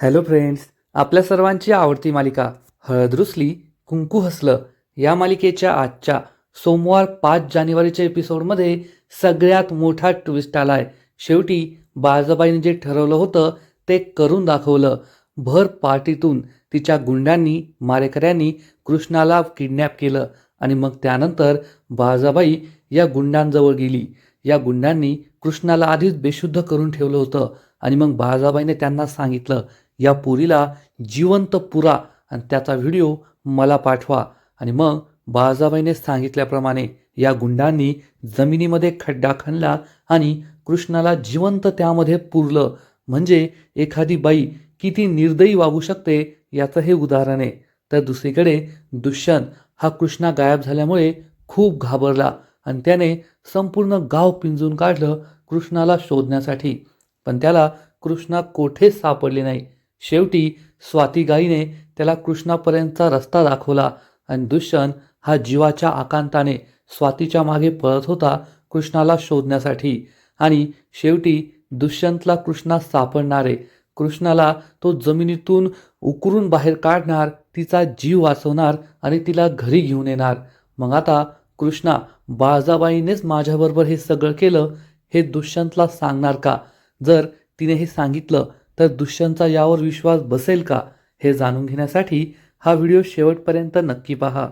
Hello friends आपल्या सर्वांची आवडती मालिका हळद रुसली कुंकू हसलं या मालिकेच्या आजच्या सोमवार पाच जानेवारीच्या एपिसोडमध्ये सगळ्यात मोठा ट्विस्ट आलाय. शेवटी बाळजाबाईने जे ठरवलं होतं ते करून दाखवलं. भर पार्टीतून तिच्या गुंडांनी मारेकऱ्यांनी कृष्णाला किडनॅप केलं आणि मग त्यानंतर बाळजाबाई या गुंडांजवळ गेली. या गुंडांनी कृष्णाला आधीच बेशुद्ध करून ठेवलं होतं आणि मग बाळजाबाईने त्यांना सांगितलं या पुरीला जिवंत पुरा आणि त्याचा व्हिडिओ मला पाठवा. आणि मग बाळजाबाईने सांगितल्याप्रमाणे या गुंडांनी जमिनीमध्ये खड्डा खणला आणि कृष्णाला जिवंत त्यामध्ये पुरलं. म्हणजे एखादी बाई किती निर्दयी वागू शकते याचं हे उदाहरण आहे. तर दुसरीकडे दुष्यंत हा कृष्णा गायब झाल्यामुळे खूप घाबरला आणि त्याने संपूर्ण गाव पिंजून काढलं कृष्णाला शोधण्यासाठी. पण त्याला कृष्णा कोठेच सापडले नाही? शेवटी स्वाती गाईने त्याला कृष्णापर्यंतचा रस्ता दाखवला आणि दुष्यंत हा जीवाच्या आकांताने स्वातीच्या मागे पळत होता कृष्णाला शोधण्यासाठी. आणि शेवटी दुष्यंतला कृष्णा सापडणार. आहे कृष्णाला तो जमिनीतून उकरून बाहेर काढणार तिचा जीव वाचवणार आणि तिला घरी घेऊन येणार. मग आता कृष्णा बाळजाबाईनेच माझ्याबरोबर हे सगळं केलं हे दुष्यंतला सांगणार का? जर तिने हे सांगितलं तर दुष्यंतचा यावर विश्वास बसेल का हे जाणून घेण्यासाठी हा व्हिडिओ शेवटपर्यंत नक्की पहा.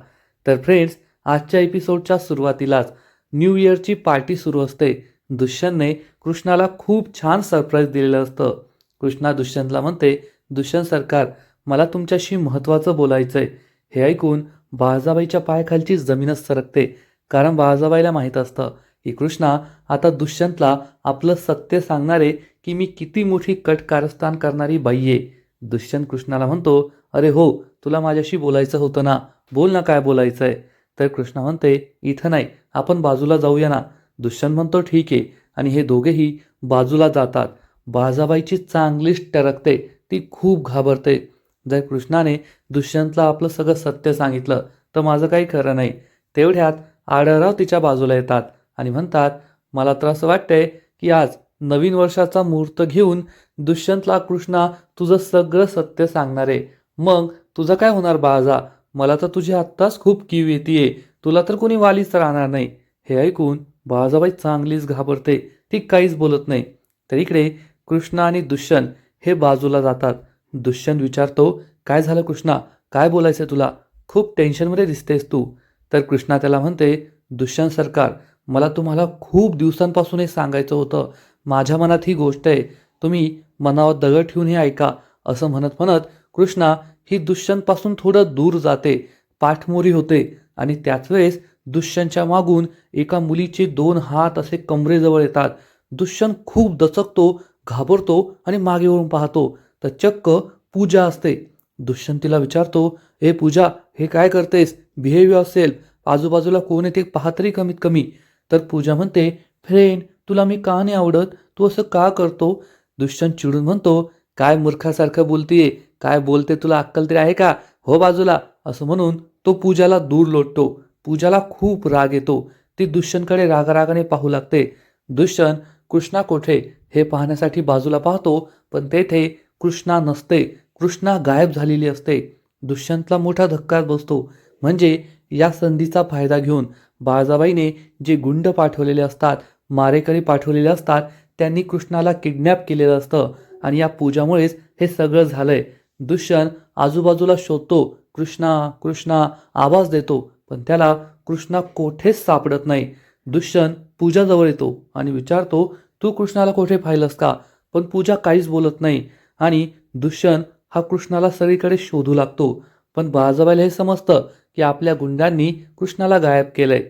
तर फ्रेंड्स आजच्या एपिसोडच्या सुरुवातीलाच न्यू इयरची पार्टी सुरू असते. दुष्यंतने कृष्णाला खूप छान सरप्राईज दिलेलं असतं. कृष्णा दुष्यंतला म्हणते दुष्यंत सरकार मला तुमच्याशी महत्त्वाचं बोलायचं आहे हे ऐकून बाळजाबाईच्या पायाखालची जमीनच सरकते. कारण बाळजाबाईला माहीत असतं की कृष्णा आता दुष्यंतला आपलं सत्य सांगणारे की मी किती मोठी कट कारस्थान करणारी बाई आहे. दुष्यंत कृष्णाला म्हणतो अरे हो तुला माझ्याशी बोलायचं होतं ना. बोल ना काय बोलायचं आहे तर कृष्णा म्हणते इथं नाही आपण बाजूला जाऊया ना. दुष्यंत म्हणतो ठीक आहे. आणि हे दोघेही बाजूला जातात. बाजाबाईची चांगलीच टरकते ती खूप घाबरते. जर कृष्णाने दुष्यंतला आपलं सगळं सत्य सांगितलं तर माझं काही खरं नाही. तेवढ्यात आढळराव तिच्या बाजूला येतात आणि म्हणतात मला तर असं वाटतंय की आज नवीन वर्षाचा मुहूर्त घेऊन दुष्यंतला कृष्णा तुझं सगळं सत्य सांगणार. आहे मग तुझं काय होणार बाळाजा? मला तर तुझी आत्ताच खूप कीव येते तुला तर कोणी वालीच राहणार नाही. हे ऐकून बाळाजाबाई चांगलीच घाबरते. ती काहीच बोलत नाही. तर इकडे कृष्णा आणि दुष्यंत हे बाजूला जातात. दुष्यंत विचारतो काय झालं कृष्णा? काय बोलायचं तुला? खूप टेन्शनमध्ये दिसतेस तू. तर कृष्णा त्याला म्हणते दुष्यंत सरकार मला तुम्हाला खूप दिवसांपासून हे सांगायचं होतं. माझ्या मनात ही गोष्ट आहे तुम्ही मनावर दगड ठेवून हे ऐका असं म्हणत म्हणत कृष्णा ही दुष्यंतपासून थोडं दूर जाते पाठमोरी होते आणि त्याच वेळेस दुष्यंतच्या मागून एका मुलीचे दोन हात असे कमरेजवळ येतात. दुष्यंत खूप दचकतो घाबरतो आणि मागे वळून पाहतो. तर चक्क पूजा असते. दुष्यंत तिला विचारतो हे पूजा हे काय करतेस? बिहेव्ह असेल. आजूबाजूला कोण येते? पाहतरी कमीत कमी. तर पूजा म्हणते फ्रेंड तुला मी का नाही आवडत? तू असं का करतो? दुष्यंत चिडून म्हणतो काय मूर्खासारखं बोलतीये? काय बोलते तुला अक्कल तरी आहे का? हो बाजूला. असं म्हणून तो पूजाला दूर लोटतो. पूजाला खूप राग येतो. ती दुष्यंतकडे रागारागाने पाहू लागते. दुष्यंत कृष्णा कोठे? हे पाहण्यासाठी बाजूला पाहतो पण तेथे कृष्णा नसते. कृष्णा गायब झालेली असते. दुष्यंतला मोठा धक्का बसतो. म्हणजे या संधीचा फायदा घेऊन बाळजाबाईने जे गुंड पाठवलेले असतात मारेकरी पाठवलेले असतात त्यांनी कृष्णाला किडनॅप केलेलं असतं आणि या पूजामुळेच हे सगळं झालंय. दुष्यंत आजूबाजूला शोधतो कृष्णा कृष्णा आवाज देतो. पण त्याला कृष्णा कोठेच सापडत नाही. दुष्यंत पूजाजवळ येतो आणि विचारतो तू कृष्णाला कोठे पाहिलंस का? पण पूजा काहीच बोलत नाही आणि दुष्यंत हा कृष्णाला सगळीकडे शोधू लागतो. पण बाळाजाबाईला हे समजतं की आपल्या गुंडांनी कृष्णाला गायब केलंय.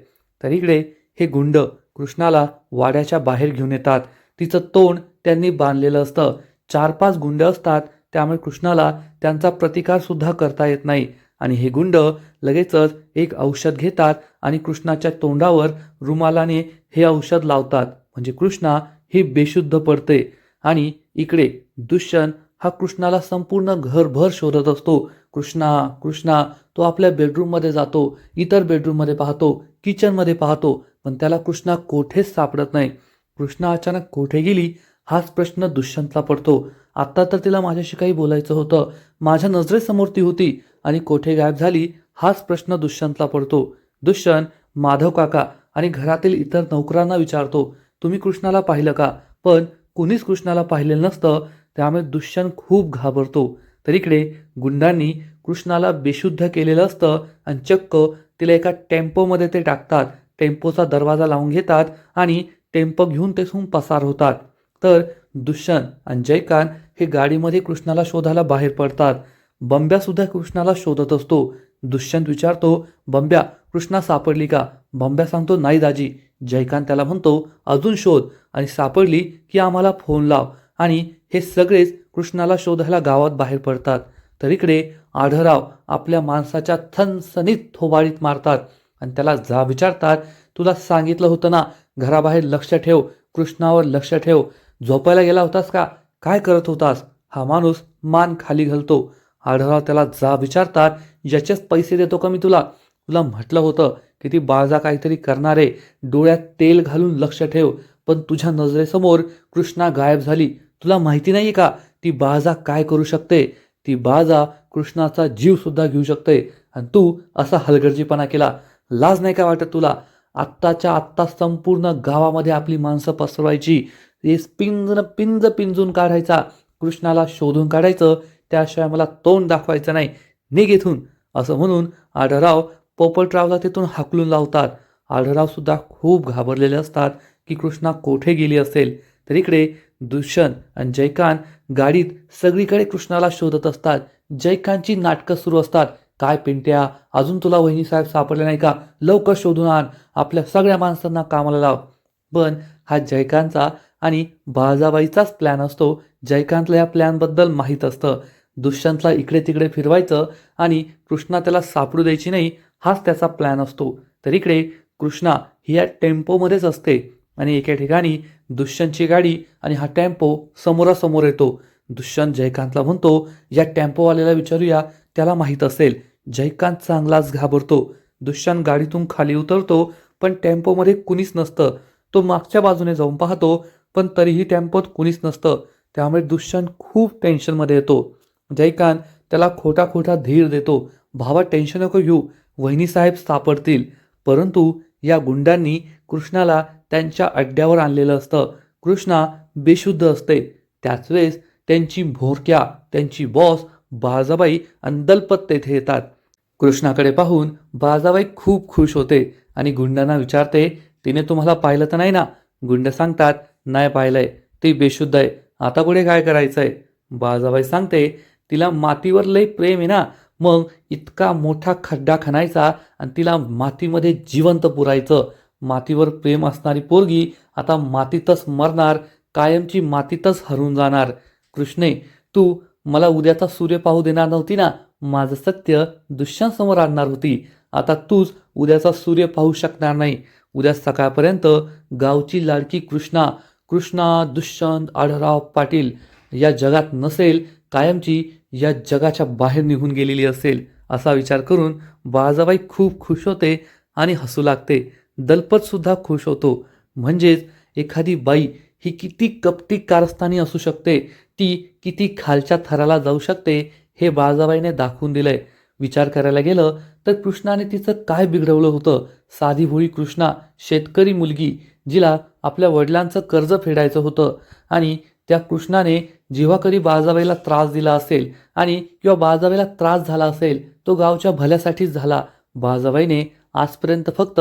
तर इकडे हे गुंड कृष्णाला वाड्याच्या बाहेर घेऊन येतात. तिचं तोंड त्यांनी बांधलेलं असतं. चार पाच गुंड असतात त्यामुळे कृष्णाला त्यांचा प्रतिकार सुद्धा करता येत नाही. आणि हे गुंड लगेचच एक औषध घेतात आणि कृष्णाच्या तोंडावर रुमालाने हे औषध लावतात. म्हणजे कृष्णा ही बेशुद्ध पडते. आणि इकडे दुष्यंत हा कृष्णाला संपूर्ण घरभर शोधत असतो. कृष्णा कृष्णा तो आपल्या बेडरूममध्ये जातो. इतर बेडरूममध्ये पाहतो. किचनमध्ये पाहतो. पण त्याला कृष्णा कोठेच सापडत नाही. कृष्णा अचानक कोठे गेली? हाच प्रश्न दुष्यंतला पडतो. आत्ता तर तिला माझ्याशी काही बोलायचं होतं. माझ्या नजरेसमोर ती होती आणि कोठे गायब झाली? हाच प्रश्न दुष्यंतला पडतो. दुष्यंत माधव काका आणि घरातील इतर नोकरांना विचारतो तुम्ही कृष्णाला पाहिलं का? पण कुणीच कृष्णाला पाहिलेलं नसतं. त्यामुळे दुष्यंत खूप घाबरतो. तर इकडे गुंडांनी कृष्णाला बेशुद्ध केलेलं असतं आणि चक्क तिला एका टेम्पोमध्ये ते टाकतात. टेम्पोचा दरवाजा लावून घेतात आणि टेम्पो घेऊन तेथून पसार होतात. तर दुष्यंत आणि जयकांत हे गाडीमध्ये कृष्णाला शोधायला बाहेर पडतात. बंब्यासुद्धा कृष्णाला शोधत असतो. दुष्यंत विचारतो बंब्या कृष्णा सापडली का? बंब्या सांगतो नाही दाजी. जयकांत त्याला म्हणतो अजून शोध. आणि सापडली की आम्हाला फोन लाव. आणि हे सगळेच कृष्णाला शोधायला गावात बाहेर पडतात. तर इकडे आढराव आपल्या माणसाच्या थनसनीत थोबाळीत मारतात. आणि त्याला जा विचारतात तुला सांगितलं होतं ना घराबाहेर लक्ष ठेव कृष्णावर लक्ष ठेव. झोपायला गेला होतास का? काय करत होतास? हा माणूस मान खाली घालतो. आढळराव त्याला जा विचारतात याचेच पैसे देतो का मी तुला? तुला म्हटलं होतं की ती बाळजा काहीतरी करणारे डोळ्यात तेल घालून लक्ष ठेव. पण तुझ्या नजरेसमोर कृष्णा गायब झाली. तुला माहिती नाही का? ती बाळजा काय करू शकते? ती बाळजा कृष्णाचा जीवसुद्धा घेऊ शकते. आणि तू असा हलगर्जीपणा केला. लाज नाही का वाटत तुला? आत्ताच्या आत्ता संपूर्ण गावामध्ये आपली माणसं पसरवायची. हे पिंज पिंज पिंजून काढायचा. कृष्णाला शोधून काढायचं. त्याशिवाय मला तोंड दाखवायचं नाही. निघ इथून. असं म्हणून आढळराव पोपटरावला तिथून हाकलून लावतात. आढरावसुद्धा खूप घाबरलेले असतात की कृष्णा कोठे गेली असेल? तर इकडे दुष्यंत आणि जयकांत गाडीत सगळीकडे कृष्णाला शोधत असतात. जयकांतची नाटकं सुरू असतात. काय पिंट्या अजून तुला वहिनी साहेब सापडले नाही का? लवकर शोधून आण. आपल्या सगळ्या माणसांना कामाला लाव. पण हा जयकांतचा आणि बाळजाबाईचाच प्लॅन असतो. जयकांतला या प्लॅनबद्दल माहीत असतं. दुष्यंतला इकडे तिकडे फिरवायचं आणि कृष्णा त्याला सापडू द्यायची नाही हाच त्याचा प्लॅन असतो. तर इकडे कृष्णा ही या टेम्पोमध्येच असते आणि एके ठिकाणी दुष्यंतची गाडी आणि हा टेम्पो समोरासमोर येतो. दुष्यंत जयकांतला म्हणतो या टेम्पोवाल्याला विचारूया त्याला माहीत असेल. जयकांत चांगलाच घाबरतो. दुष्यंत गाडीतून खाली उतरतो पण टेम्पोमध्ये कुणीच नसतं. तो मागच्या बाजूने जाऊन पाहतो पण तरीही टेम्पोत कुणीच नसतं. त्यामुळे दुष्यंत खूप टेन्शनमध्ये येतो. जयकांत त्याला खोटा खोटा धीर देतो. भावा टेन्शन नको घेऊ. वहिनीसाहेब सापडतील. परंतु या गुंडांनी कृष्णाला त्यांच्या अड्ड्यावर आणलेलं असतं. कृष्णा बेशुद्ध असते. त्याच वेळेस त्यांची भोरक्या त्यांची बॉस बाजाबाई अंदलपत तेथे येतात. कृष्णाकडे पाहून बाजाबाई खूप खुश होते आणि गुंडांना विचारते तिने तुम्हाला पाहिलं तर नाही ना? गुंड सांगतात नाही पाहिलंय. ती बेशुद्ध आहे. आता पुढे काय करायचंय? बाजाबाई सांगते तिला मातीवर लय प्रेम आहे ना? मग इतका मोठा खड्डा खणायचा आणि तिला मातीमध्ये जिवंत पुरायचं. मातीवर प्रेम असणारी पोरगी आता मातीतच मरणार कायमची मातीतच हरून जाणार. कृष्णे तू मला उद्याचा सूर्य पाहू देणार नव्हती ना? माझं सत्य दुष्यांसमोर आणणार होती. आता तूच उद्याचा सूर्य पाहू शकणार नाही. उद्या सकाळपर्यंत गावची लाडकी कृष्णा कृष्णा दुष्यंत आढळराव पाटील या जगात नसेल कायमची या जगाच्या बाहेर निघून गेलेली असेल असा विचार करून बाळाजाबाई खूप खुश होते आणि हसू लागते. दलपतसुद्धा खुश होतो. म्हणजेच एखादी बाई ही किती कपटी कारस्थानी असू शकते ती किती खालच्या थराला जाऊ शकते हे बाळजाबाईने दाखवून दिलंय. विचार करायला गेलं तर कृष्णाने तिचं काय बिघडवलं होतं? साधी भोळी कृष्णा शेतकरी मुलगी जिला आपल्या वडिलांचं कर्ज फेडायचं होतं आणि त्या कृष्णाने जेव्हा कधी बाळजाबाईला त्रास दिला असेल आणि किंवा बाळजाबाईला त्रास झाला असेल तो गावच्या भल्यासाठीच झाला. बाळजाबाईने आजपर्यंत फक्त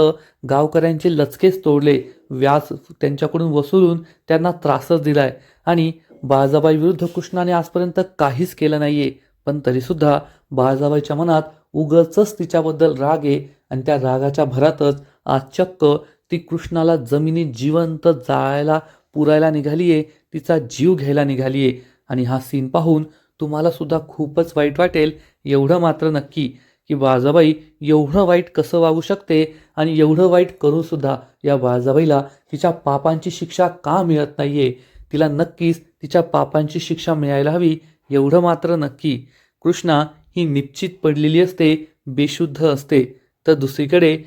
गावकऱ्यांचे लचकेच तोडले. व्याज त्यांच्याकडून वसुलून त्यांना त्रासच दिलाय आणि बाळजाबाई विरुद्ध कृष्णाने आजपर्यंत काहीच केलं नाहीये. पण तरीसुद्धा बाळाजाबाईच्या मनात उगचच तिच्याबद्दल राग आहे आणि त्या रागाच्या भरातच आज चक्क ती कृष्णाला जमिनीत जिवंत जाळायला पुरायला निघालीये तिचा जीव घ्यायला निघालीये. आणि हा सीन पाहून तुम्हाला सुद्धा खूपच वाईट वाटेल. एवढं मात्र नक्की की बाळाजाबाई एवढं वाईट कसं वागू शकते आणि एवढं वाईट करूनसुद्धा या बाळाजाबाईला तिच्या पापांची शिक्षा का मिळत नाही आहे तिला नक्कीच तिच्या पापांची शिक्षा मिळायला हवी एवढं मात्र नक्की. कृष्णा ही निश्चित पडलेली असते बेशुद्ध असते. तर दुसरीकडे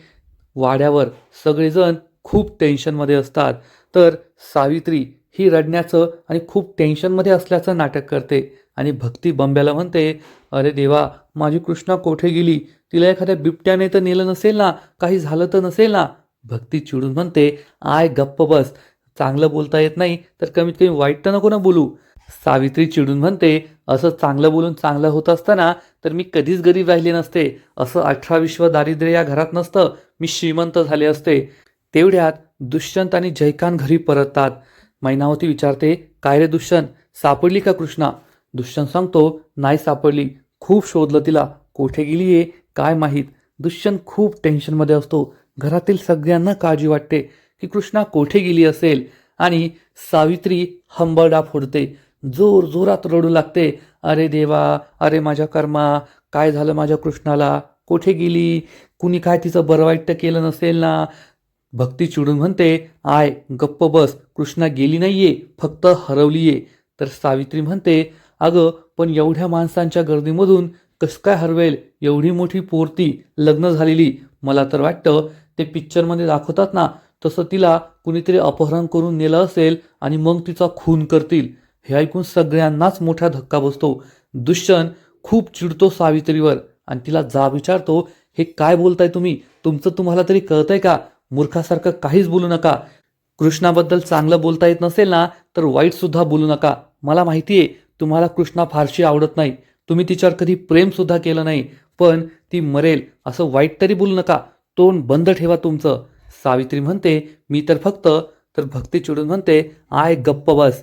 वाड्यावर सगळेजण खूप टेन्शनमध्ये असतात. तर सावित्री ही रडण्याचं आणि खूप टेन्शनमध्ये असल्याचं नाटक करते आणि भक्ती बंब्याला म्हणते अरे देवा माझी कृष्णा कोठे गेली? तिला एखाद्या बिबट्याने तर नेलं नसेल ना? काही झालं तर नसेल ना? भक्ती चिडून म्हणते आय गप्प बस. चांगलं बोलता येत नाही तर कमीत कमी वाईट तर नको ना बोलू? सावित्री चिडून म्हणते असं चांगलं बोलून चांगलं होत असताना तर मी कधीच गरीब राहिले नसते. असं अठरा विश्व दारिद्र्य या घरात नसतं मी श्रीमंत झाले असते. तेवढ्यात दुष्यंत आणि जयकांत घरी परततात. मैनावती विचारते काय रे दुष्यंत सापडली का कृष्णा? दुष्यंत सांगतो नाही सापडली. खूप शोधलं तिला. कोठे गेली आहे काय माहीत. दुष्यंत खूप टेन्शनमध्ये असतो. घरातील सगळ्यांना काळजी वाटते. की कृष्णा कोठे गेली असेल? आणि सावित्री हंबरडा फोडते. जोर जोरात रडू लागते. अरे देवा अरे माझ्या कर्मा काय झालं माझ्या कृष्णाला? कोठे गेली? कुणी काय तिचं बरं वाईट केलं नसेल ना? भक्ती चिडून म्हणते आय गप्प बस. कृष्णा गेली नाहीये फक्त हरवलीये. तर सावित्री म्हणते अगं पण एवढ्या माणसांच्या गर्दीमधून कसं काय हरवेल? एवढी मोठी पोरती लग्न झालेली. मला तर वाटतं ते पिक्चरमध्ये दाखवतात ना तसं तिला कुणीतरी अपहरण करून नेलं असेल आणि मग तिचा खून करतील हे ऐकून सगळ्यांनाच मोठा धक्का बसतो. दुष्यंत खूप चिडतो सावित्रीवर आणि तिला जा विचारतो हे काय बोलताय तुम्ही? तुमचं तुम्हाला तरी कळतंय का? मूर्खासारखं काहीच बोलू नका. कृष्णाबद्दल चांगलं बोलता येत नसेल ना तर वाईट सुद्धा बोलू नका. मला माहिती आहे तुम्हाला कृष्णा फारशी आवडत नाही. तुम्ही तिच्यावर कधी प्रेम सुद्धा केलं नाही. पण ती मरेल असं वाईट तरी बोलू नका. तोंड बंद ठेवा तुमचं. सावित्री म्हणते मी तर फक्त तर भक्ती चिडून म्हणते आय गप्प बस.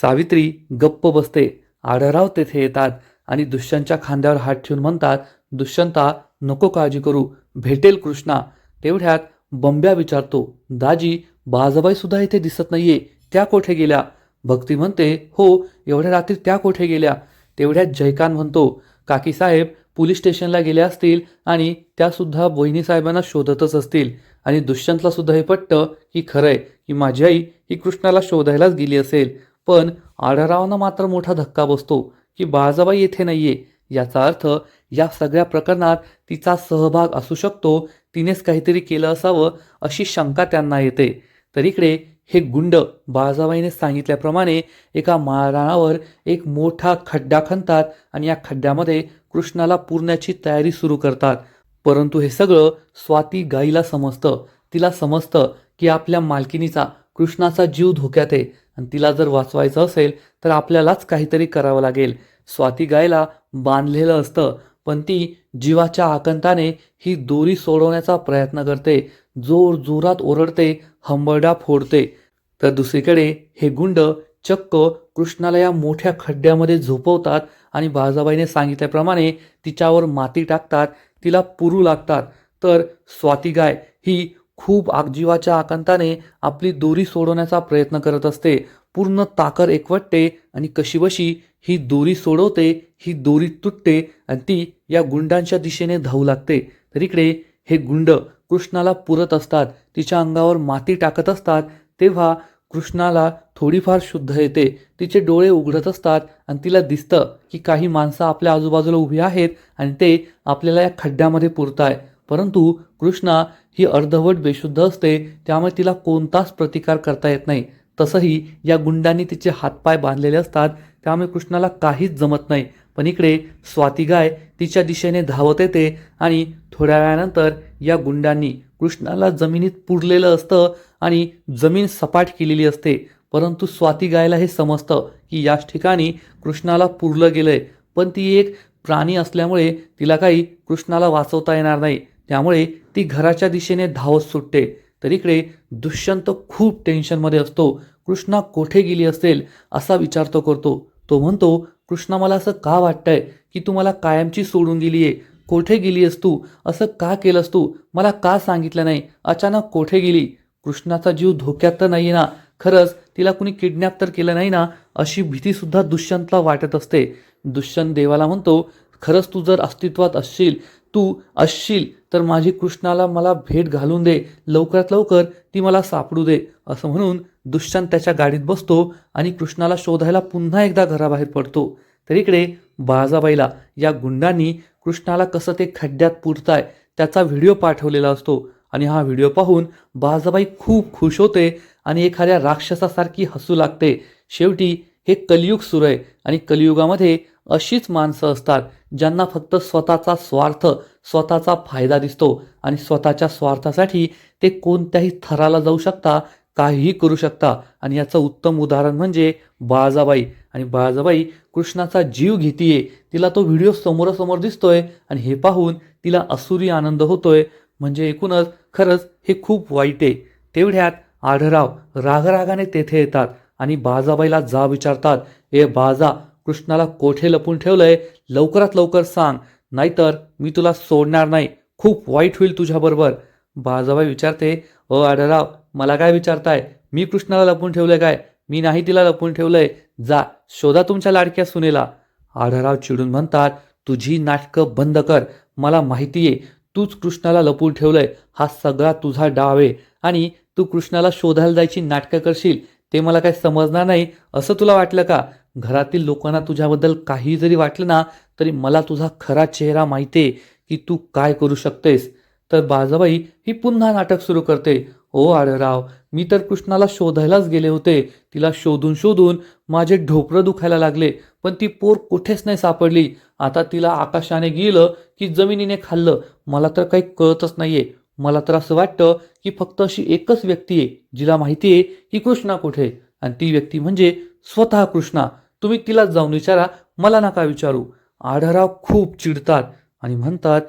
सावित्री गप्प बसते आढळराव तेथे येतात आणि दुष्यंतच्या खांद्यावर हात ठेवून म्हणतात दुष्यंता नको काळजी करू भेटेल कृष्णा. तेवढ्यात बंब्या विचारतो दाजी बाजाबाई सुद्धा इथे दिसत नाहीये त्या कोठे गेल्या? भक्ती म्हणते हो एवढ्या रात्री त्या कोठे गेल्या? तेवढ्यात जयकांत म्हणतो काकी साहेब पोलीस स्टेशनला गेल्या असतील आणि त्यासुद्धा बहिणी साहेबांना शोधतच असतील. आणि दुष्यंतला सुद्धा हे पटतं की खरं आहे की माझी आई ही कृष्णाला शोधायलाच गेली असेल. पण आढळरावांना मात्र मोठा धक्का बसतो की बाळजाबाई येथे नाहीये. याचा अर्थ या सगळ्या प्रकरणात तिचा सहभाग असू शकतो तिनेच काहीतरी केलं असावं अशी शंका त्यांना येते. तर इकडे हे गुंड बाळजाबाईने सांगितल्याप्रमाणे एका माळराणावर एक मोठा खड्डा खणतात आणि या खड्ड्यामध्ये कृष्णाला पुरण्याची तयारी सुरू करतात. परंतु हे सगळं स्वाती गाईला समजतं. तिला समजतं की आपल्या मालकिनीचा कृष्णाचा जीव धोक्यात आहे. आणि तिला जर वाचवायचं असेल तर आपल्यालाच काहीतरी करावं लागेल. स्वाती गायला बांधलेलं असतं पण ती जीवाच्या आकंताने ही दोरी सोडवण्याचा प्रयत्न करते. जोर जोरात ओरडते हंबरडा फोडते. तर दुसरीकडे हे गुंड चक्क कृष्णाला या मोठ्या खड्ड्यामध्ये झोपवतात आणि बाजाबाईने सांगितल्याप्रमाणे तिच्यावर माती टाकतात. तिला पुरू लागतात. तर स्वाती गाय ही खूप आगजीवाच्या आकांताने आपली दोरी सोडवण्याचा प्रयत्न करत असते. पूर्ण ताकद एकवटते आणि कशीबशी ही दोरी सोडवते ही दोरी तुटते आणि ती या गुंडांच्या दिशेने धावू लागते. तर इकडे हे गुंड कृष्णाला पुरत असतात. तिच्या अंगावर माती टाकत असतात. तेव्हा कृष्णाला थोडीफार शुद्ध येते. तिचे डोळे उघडत असतात आणि तिला दिसतं की काही माणसं आपल्या आजूबाजूला उभी आहेत आणि ते आपल्याला या खड्ड्यामध्ये पुरताय. परंतु कृष्णा ही अर्धवट बेशुद्ध असते त्यामुळे तिला कोणताच प्रतिकार करता येत नाही. तसंही या गुंडांनी तिचे हातपाय बांधलेले असतात त्यामुळे कृष्णाला काहीच जमत नाही. पण इकडे स्वाती गाय तिच्या दिशेने धावत येते आणि थोड्या वेळानंतर या गुंडांनी कृष्णाला जमिनीत पुरलेलं असतं आणि जमीन सपाट केलेली असते. परंतु स्वाती गायला हे समजतं की याच ठिकाणी कृष्णाला पुरलं गेलंय. पण ती एक प्राणी असल्यामुळे तिला काही कृष्णाला वाचवता येणार नाही. त्यामुळे ती घराच्या दिशेने धावत सुटते. तर इकडे दुष्यंत खूप टेन्शनमध्ये असतो. कृष्णा कोठे गेली असेल असा विचार तो करतो. तो म्हणतो कृष्णा मला असं का वाटतंय की तू मला कायमची सोडून गेली आहे कोठे गेली आहेस तू? असं का केलंस तू? मला का सांगितलं नाही? अचानक कोठे गेली? कृष्णाचा जीव धोक्यात तर नाही ना? खरंच तिला कुणी किडनॅप तर केलं नाही ना? अशी भीतीसुद्धा दुष्यंतला वाटत असते. दुष्यंत देवाला म्हणतो खरंच तू जर अस्तित्वात असशील तू असशील तर माझी कृष्णाला मला भेट घालून दे. लवकरात लवकर ती मला सापडू दे. असं म्हणून दुष्यंत त्याच्या गाडीत बसतो आणि कृष्णाला शोधायला पुन्हा एकदा घराबाहेर पडतो. तर इकडे बाळाजाबाईला या गुंडांनी कृष्णाला कसं ते खड्ड्यात पुरताय त्याचा व्हिडिओ पाठवलेला असतो. आणि हा व्हिडिओ पाहून बाजाबाई खूप खुश होते आणि एखाद्या राक्षसासारखी हसू लागते. शेवटी हे कलियुग सुरू आहे आणि कलियुगामध्ये अशीच माणसं असतात ज्यांना फक्त स्वतःचा स्वार्थ स्वतःचा फायदा दिसतो. आणि स्वतःच्या स्वार्थासाठी ते कोणत्याही थराला जाऊ शकता काहीही करू शकता. आणि याचं उत्तम उदाहरण म्हणजे बाळाजाबाई. आणि बाळाजाबाई कृष्णाचा जीव घेतीये. तिला तो व्हिडिओ समोरासमोर दिसतोय आणि हे पाहून तिला असुरी आनंद होतोय. म्हणजे एकूणच खरंच हे खूप वाईट आहे. तेवढ्यात आढराव रागरागाने तेथे येतात आणि बाजाबाईला जा विचारतात. ए बाजा कृष्णाला कोठे लपून ठेवलंय? लवकरात लवकर सांग. नाहीतर मी तुला सोडणार नाही. खूप वाईट होईल तुझ्याबरोबर. बाजाबाई विचारते अ आढराव मला काय विचारताय? मी कृष्णाला लपून ठेवलंय काय? मी नाही तिला लपून ठेवलंय. जा शोधा तुमच्या लाडक्या सुनेला. आढराव चिडून म्हणतात तुझी नाटकं बंद कर. मला माहिती आहे तूच कृष्णाला लपून ठेवलंय. हा सगळा तुझा डाव आहे. आणि तू कृष्णाला शोधायला जायची नाटकं करशील ते मला काही समजणार नाही. असं तुला वाटलं का? घरातील लोकांना तुझ्याबद्दल काही जरी वाटलं ना तरी मला तुझा खरा चेहरा माहिती आहे की तू काय करू शकतेस. तर बाजाबाई ही पुन्हा नाटक सुरू करते. हो ओ आढराव मी तर कृष्णाला शोधायलाच गेले होते. तिला शोधून शोधून माझे ढोपरं दुखायला लागले पण ती पोर कुठेच नाही सापडली. आता तिला आकाशाने गेलं की जमिनीने खाल्लं. मला तर काही कळतच नाहीये. मला तर असं वाटतं की फक्त अशी एकच व्यक्ती आहे जिला माहिती आहे की कृष्णा कुठे आणि ती व्यक्ती म्हणजे स्वतः कृष्णा. तुम्ही तिला जाऊन विचारा मला नका विचारू. आढराव खूप चिडतात आणि म्हणतात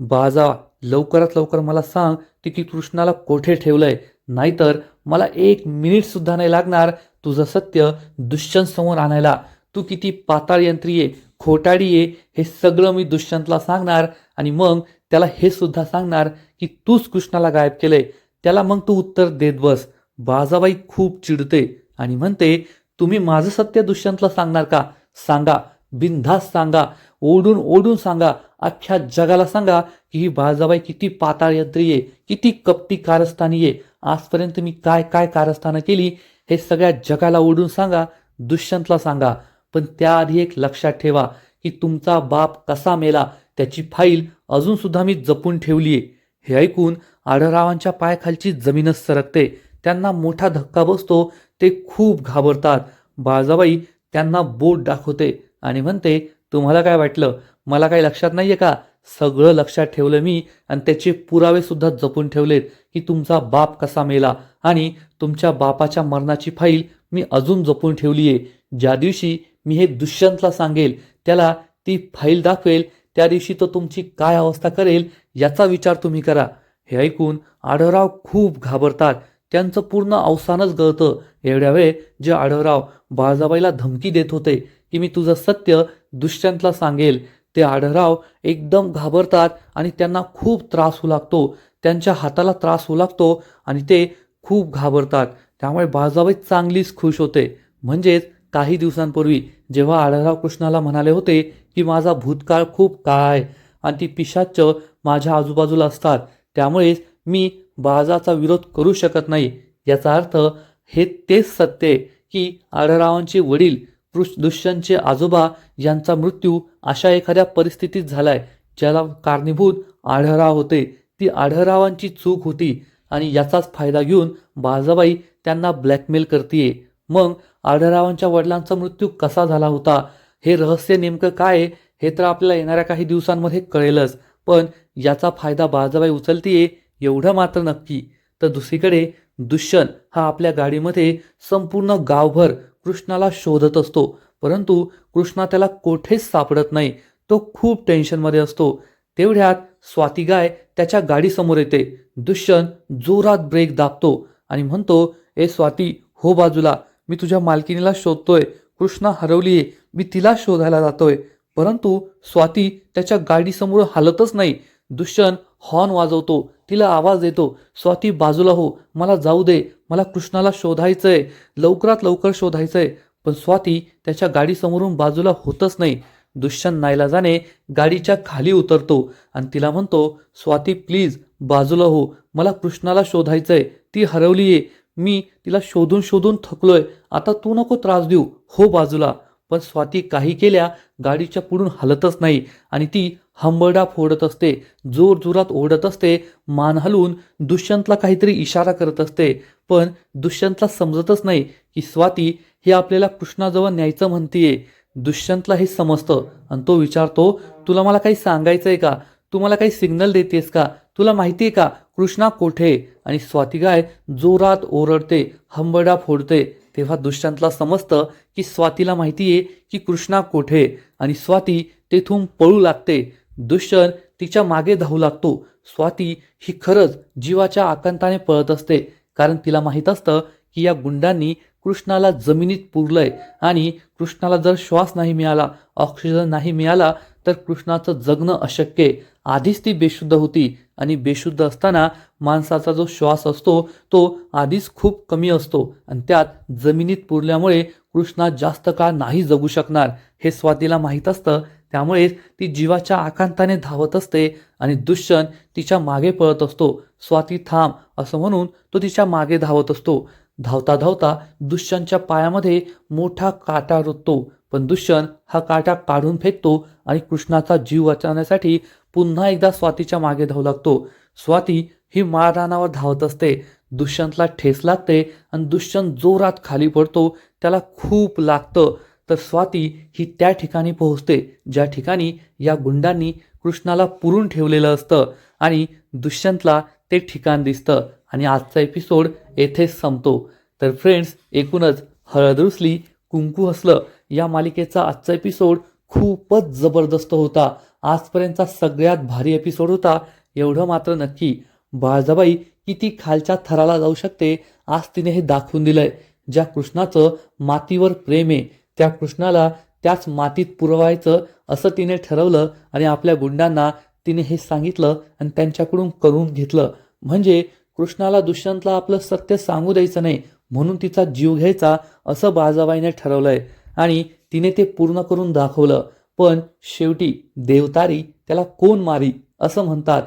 बाजा लवकरात लवकर मला सांग ते की कृष्णाला कोठे ठेवलंय? नाहीतर मला एक मिनिट सुद्धा नाही लागणार तुझं सत्य दुष्यंत समोर आणायला. तू किती पाताळ यंत्री आहे खोटाडी आहे हे सगळं मी दुष्यंतला सांगणार आणि मग त्याला हे सुद्धा सांगणार की तूच कृष्णाला गायब केलंय. त्याला मग तू उत्तर देत बस. बाजाबाई खूप चिडते आणि म्हणते तुम्ही माझं सत्य दुष्यंतला सांगणार का? सांगा. बिनधास्त सांगा. ओढून ओढून सांगा अख्ख्या जगाला सांगा की ही बाळजाबाई किती पाताळ यंत्री आहे किती कपटी कारस्थानी आहे. आजपर्यंत मी काय काय कारस्थानं केली हे सगळ्या जगाला ओढून सांगा दुष्यंतला सांगा. पण त्याआधी एक लक्षात ठेवा की तुमचा बाप कसा मेला त्याची फाईल अजून सुद्धा मी जपून ठेवली आहे. हे ऐकून आढळरावांच्या पायाखालची जमीनच सरकते. त्यांना मोठा धक्का बसतो ते खूप घाबरतात. बाळजाबाई त्यांना बोट दाखवते आणि म्हणते तुम्हाला काय वाटलं? मला काही लक्षात नाही आहे का? सगळं लक्षात ठेवलं मी आणि त्याचे पुरावेसुद्धा जपून ठेवलेत की तुमचा बाप कसा मेला आणि तुमच्या बापाच्या मरणाची फाईल मी अजून जपून ठेवली आहे ज्या दिवशी मी हे दुष्यंतला सांगेल त्याला ती फाईल दाखवेल त्या दिवशी तो तुमची काय अवस्था करेल याचा विचार तुम्ही करा. हे ऐकून आढळराव खूप घाबरतात. त्यांचं पूर्ण अवसानच गळतं. एवढ्या वेळ जे आढळराव बाळजाबाईला धमकी देत होते की मी तुझं सत्य दुष्यंतला सांगेल. ते आढराव एकदम घाबरतात आणि त्यांना खूप त्रास होऊ लागतो. त्यांच्या हाताला त्रास होऊ लागतो आणि ते खूप घाबरतात. त्यामुळे बाळजाबाई चांगलीच खुश होते. म्हणजेच काही दिवसांपूर्वी जेव्हा आढळराव कृष्णाला म्हणाले होते की माझा भूतकाळ खूप काळा आहे आणि ती पिशाच माझ्या आजूबाजूला असतात. त्यामुळेच मी बाळजाचा विरोध करू शकत नाही. याचा अर्थ हे तेच सत्य की आढळरावांचे वडील दुष्यंतचे आजोबा यांचा मृत्यू अशा एखाद्या परिस्थितीत झालाय ज्याला कारणीभूत आढळराव होते. ती आढळरावांची चूक होती आणि याचाच फायदा घेऊन बाळजाबाई त्यांना ब्लॅकमेल करते मग आढळरावांच्या वडिलांचा मृत्यू कसा झाला होता? हे रहस्य नेमकं काय हे तर आपल्याला येणाऱ्या काही दिवसांमध्ये कळेलच. पण याचा फायदा बाळजाबाई उचलतीये एवढं मात्र नक्की. तर दुसरीकडे दुष्यंत हा आपल्या गाडीमध्ये संपूर्ण गावभर कृष्णाला शोधत असतो. परंतु कृष्णा त्याला कोठेच सापडत नाही. तो खूप टेन्शनमध्ये असतो. तेवढ्यात स्वाती गाय त्याच्या गाडीसमोर येते. दुष्यंत जोरात ब्रेक दाबतो आणि म्हणतो ए स्वाती हो बाजूला. मी तुझ्या मालकिनीला शोधतोय. कृष्णा हरवलीये. मी तिला शोधायला जातोय. परंतु स्वाती त्याच्या गाडीसमोर हालतच नाही. दुष्यंत हॉर्न वाजवतो तिला आवाज देतो स्वाती बाजूला हो मला जाऊ दे मला कृष्णाला शोधायचं आहे लवकरात लवकर शोधायचं आहे पण स्वाती त्याच्या गाडीसमोरून बाजूला होतच नाही. दुष्यंत नाईलाजाने गाडीच्या खाली उतरतो आणि तिला म्हणतो स्वाती प्लीज बाजूला हो मला कृष्णाला शोधायचं आहे ती हरवली आहे मी तिला शोधून शोधून थकलोय आता तू नको त्रास देऊ. हो बाजूला. पण स्वाती काही केल्या गाडीच्या पुढून हलतच नाही आणि ती हंबरडा फोडत असते जोर जोरात ओढत असते मान हलवून दुष्यंतला काहीतरी इशारा करत असते. पण दुष्यंतला समजतच नाही की स्वाती हे आपल्याला कृष्णाजवळ न्यायचं म्हणतीये. दुष्यंतला हे समजतं आणि तो विचारतो तुला मला काही सांगायचं आहे का? तू मला काही सिग्नल देतेस का? तुला माहिती आहे का कृष्णा कोठे? आणि स्वाती गाय जोरात ओरडते हंबरडा फोडते. तेव्हा दुष्यंतला समजतं की स्वातीला माहिती आहे की कृष्णा कोठे. आणि स्वाती तेथून पळू लागते. दुष्यंत तिच्यामागे धावू लागतो. स्वाती ही खरंच जीवाच्या आकांताने पळत असते. कारण तिला माहीत असतं की या गुंडांनी कृष्णाला जमिनीत पुरलंय आणि कृष्णाला जर श्वास नाही मिळाला ऑक्सिजन नाही मिळाला तर कृष्णाचं जगणं अशक्य आहे. आधीच ती बेशुद्ध होती आणि बेशुद्ध असताना माणसाचा जो श्वास असतो तो आधीच खूप कमी असतो आणि त्यात जमिनीत पुरल्यामुळे कृष्णा जास्त काळ नाही जगू शकणार हे स्वातीला माहीत असतं. त्यामुळेच ती जीवाच्या आकांताने धावत असते आणि दुष्यंत तिच्यामागे पळत असतो. स्वाती थांब असं म्हणून तो तिच्यामागे धावत असतो. धावता धावता दुष्यंतच्या पायामध्ये मोठा काटा रुततो. पण दुष्यंत हा काटा काढून फेकतो आणि कृष्णाचा जीव वाचवण्यासाठी पुन्हा एकदा स्वातीच्या मागे धावू लागतो. स्वाती ही माळरानावर धावत असते. दुष्यंतला ठेस लागते आणि दुष्यंत जोरात खाली पडतो. त्याला खूप लागतं. तर स्वाती ही त्या ठिकाणी पोहोचते ज्या ठिकाणी या गुंडांनी कृष्णाला पुरून ठेवलेलं असतं आणि दुष्यंतला ते ठिकाण दिसतं. आणि आजचा एपिसोड येथेच संपतो. तर फ्रेंड्स एकूणच हळद रुसली कुंकू हसलं. या मालिकेचा आजचा एपिसोड खूपच जबरदस्त होता. आजपर्यंतचा सगळ्यात भारी एपिसोड होता. एवढं मात्र नक्की. बाळजाबाई किती खालच्या थराला जाऊ शकते आज तिने हे दाखवून दिलंय. ज्या कृष्णाचं मातीवर प्रेम आहे त्या कृष्णाला त्याच मातीत पुरवायचं असं तिने ठरवलं आणि आपल्या गुंडांना तिने हे सांगितलं आणि त्यांच्याकडून करून घेतलं. म्हणजे कृष्णाला दुष्यंतला आपलं सत्य सांगू द्यायचं नाही म्हणून तिचा जीव घ्यायचा असं बाजाबाईने ठरवलंय. आणि तिने ते पूर्ण करून दाखवलं. पण शेवटी देवतारी त्याला कोण मारी असं म्हणतात.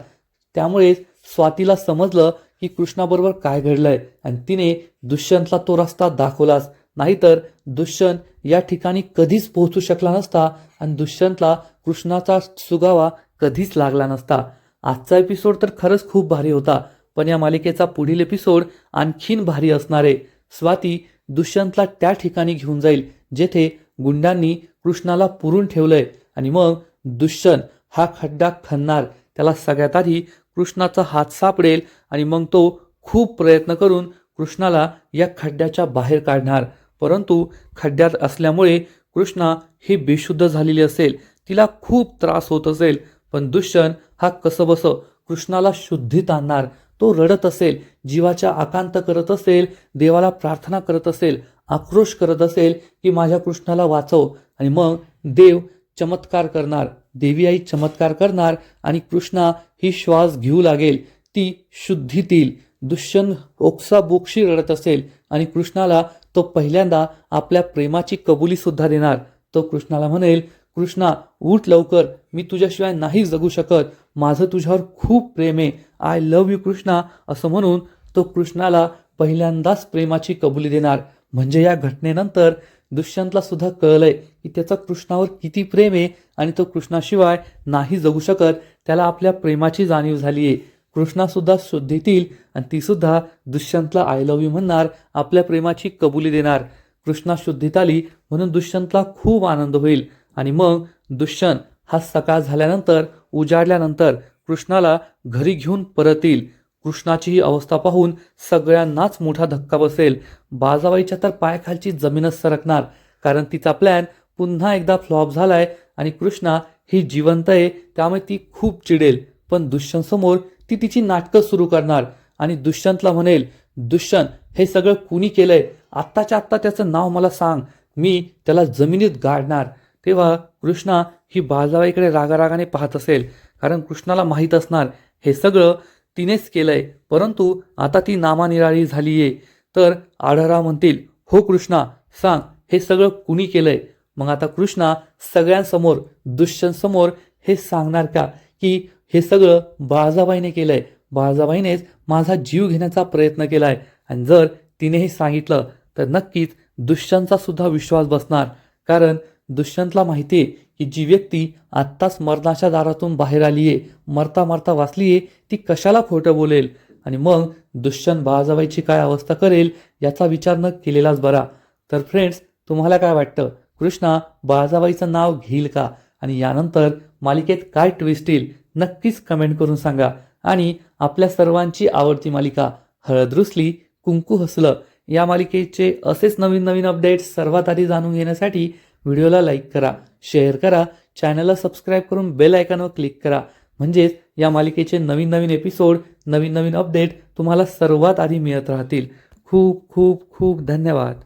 त्यामुळेच स्वातीला समजलं की कृष्णाबरोबर काय घडलंय. आणि तिने दुष्यंतला तो रस्ता दाखवलाच. नाहीतर दुष्यंत या ठिकाणी कधीच पोहोचू शकला नसता आणि दुष्यंतला कृष्णाचा सुगावा कधीच लागला नसता. आजचा एपिसोड तर खरंच खूप भारी होता पण या मालिकेचा पुढील एपिसोड आणखीन भारी असणार. आहे स्वाती दुष्यंतला त्या ठिकाणी घेऊन जाईल जेथे गुंडांनी कृष्णाला पुरून ठेवलंय. आणि मग दुष्यंत हा खड्डा खणणार. त्याला सगळ्यात आधी कृष्णाचा हात सापडेल आणि मग तो खूप प्रयत्न करून कृष्णाला या खड्ड्याच्या बाहेर काढणार. परंतु खड्ड्यात असल्यामुळे कृष्णा ही बेशुद्ध झालेली असेल. तिला खूप त्रास होत असेल. पण दुष्यंत हा कसंबस कृष्णाला शुद्धीत आणणार. तो रडत असेल जीवाच्या आकांत करत असेल देवाला प्रार्थना करत असेल आक्रोश करत असेल की माझ्या कृष्णाला वाचव. आणि मग देव चमत्कार करणार. देवी आई चमत्कार करणार आणि कृष्णा ही श्वास घेऊ लागेल. ती शुद्धीतील दुष्यंत ओक्साबोक्षी रडत असेल आणि कृष्णाला तो पहिल्यांदा आपल्या प्रेमाची कबुली सुद्धा देणार. तो कृष्णाला म्हणेल कृष्णा उठ लवकर. मी तुझ्याशिवाय नाही जगू शकत. माझं तुझ्यावर खूप प्रेम आहे. I love you Krishna. असं म्हणून तो कृष्णाला पहिल्यांदाच प्रेमाची कबुली देणार. म्हणजे या घटनेनंतर दुष्यंतला सुद्धा कळलंय की त्याचं कृष्णावर किती प्रेम आहे आणि तो कृष्णाशिवाय नाही जगू शकत. त्याला आपल्या प्रेमाची जाणीव झाली आहे कृष्णासुद्धा शुद्धीतील आणि तीसुद्धा दुष्यंतला आय लव्ह यू म्हणणार आपल्या प्रेमाची कबुली देणार. कृष्णा शुद्धीत आली म्हणून दुष्यंतला खूप आनंद होईल. आणि मग दुष्यंत हा सकाळ झाल्यानंतर उजाडल्यानंतर कृष्णाला घरी घेऊन परत येईल कृष्णाची ही अवस्था पाहून सगळ्यांनाच मोठा धक्का बसेल. बाजाबाईच्या तर पायाखालची जमीनच सरकणार कारण तिचा प्लॅन पुन्हा एकदा फ्लॉप झालाय आणि कृष्णा ही जिवंत आहे त्यामुळे ती खूप चिडेल. पण दुष्यंत समोर ती तिची नाटकं सुरू करणार. आणि दुष्यंतला म्हणेल दुष्यंत हे सगळं कुणी केलंय? आत्ताच्या आत्ता त्याचं नाव मला सांग. मी त्याला जमिनीत गाडणार. तेव्हा कृष्णा ही बाजाबाईकडे रागारागाने पाहत असेल. कारण कृष्णाला माहीत असणार हे सगळं तिनेच केलंय. परंतु आता ती नामानिराळी झालीये. तर आढळराव म्हणतील हो कृष्णा सांग हे सगळं कुणी केलंय? मग आता कृष्णा सगळ्यांसमोर दुष्यंतसमोर हे सांगणार का? की हे सगळं बाळाजाबाईने आहे बाळाजाबाईनेच माझा जीव घेण्याचा प्रयत्न केला आहे आणि जर तिने हे सांगितलं तर नक्कीच दुष्यंतचा सुद्धा विश्वास बसणार. कारण दुष्यंतला माहिती आहे की जी व्यक्ती आत्ताच मरणाच्या दारातून बाहेर आली आहे मरता मरता वाचली आहे ती कशाला खोटं बोलेल? आणि मग दुष्यंत बाळाजाबाईची काय अवस्था करेल याचा विचार न केलेलाच बरा. तर फ्रेंड्स तुम्हाला काय वाटतं? कृष्णा बाळाजाबाईचं नाव घेईल का? आणि यानंतर मालिकेत काय ट्विस्ट येईल? नक्कीच कमेंट करून सांगा. आणि आपल्या सर्वांची आवडती मालिका हळद रुसली कुंकू हसलं या मालिकेचे असेच नवीन नवीन अपडेट्स सर्वात आधी जाणून घेण्यासाठी व्हिडिओला लाईक करा शेअर करा चॅनलला सबस्क्राईब करून बेल आयकॉनवर क्लिक करा. म्हणजेच या मालिकेचे नवीन नवीन एपिसोड नवीन नवीन अपडेट तुम्हाला सर्वात आधी मिळत राहतील. खूप खूप खूप धन्यवाद.